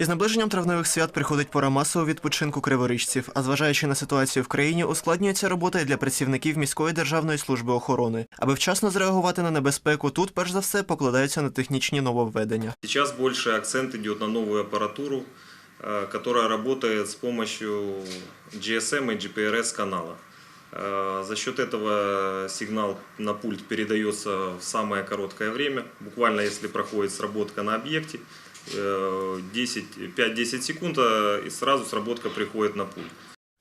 Із наближенням травневих свят приходить пора масового відпочинку криворіжців, а зважаючи на ситуацію в країні, ускладнюється робота і для працівників міської державної служби охорони. Аби вчасно зреагувати на небезпеку, тут перш за все покладаються на технічні нововведення. Сейчас больше акцент идет на новую аппаратуру, э, которая работает с помощью GSM и GPRS канала. Э, За счет этого сигнал на пульт передается в самое короткое время. Буквально если проходит сработка на объекте, э, 10 5-10 секунд, и сразу сработка приходит на пульт.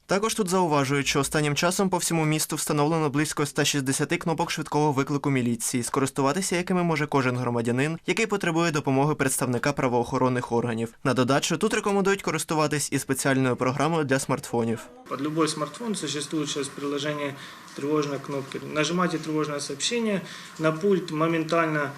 Також тут зауважують, що останнім часом по всьому місту встановлено близько 160 кнопок швидкого виклику міліції, скористуватися якими може кожен громадянин, який потребує допомоги представника правоохоронних органів. На додачу тут рекомендують користуватись і спеціальною програмою для смартфонів. Под любой смартфон существует сейчас приложение тревожной кнопки. Нажимаете тревожное сообщение, на пульт моментально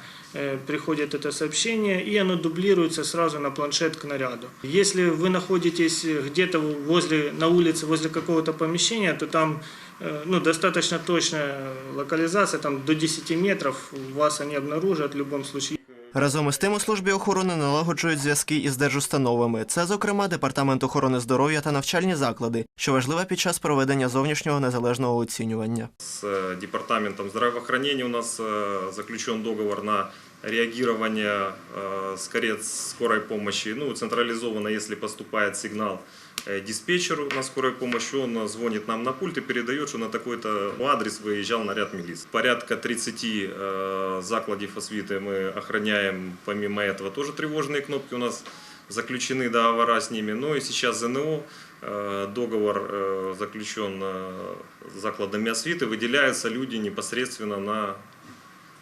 приходит это сообщение, и оно дублируется сразу на планшет к наряду. Если вы находитесь где-то возле, на улице, возле какого-то помещения, то там э, ну, достаточно точная локализация, там до 10 метров вас они обнаружат в любом случае. Разом із тим у службі охорони налагоджують зв'язки із держустановами. Це, зокрема, департамент охорони здоров'я та навчальні заклади, що важливо під час проведення зовнішнього незалежного оцінювання. С э, департаментом здравоохранения у нас э, заключен договор на реагирование э, с карет скорой помощи. Ну, централизованно, если поступает сигнал э, диспетчеру на скорой помощи, он э, звонит нам на пульт и передает, что на такой-то адрес выезжал наряд милиции. Порядка 30 э, закладів освіти мы охраняем. Помимо этого тоже тревожные кнопки у нас заключены договора с ними. Ну и сейчас ЗНО, э, договор э, заключен э, закладами освиты, выделяются люди непосредственно на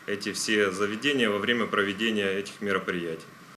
эти все заведения во время проведения этих мероприятий.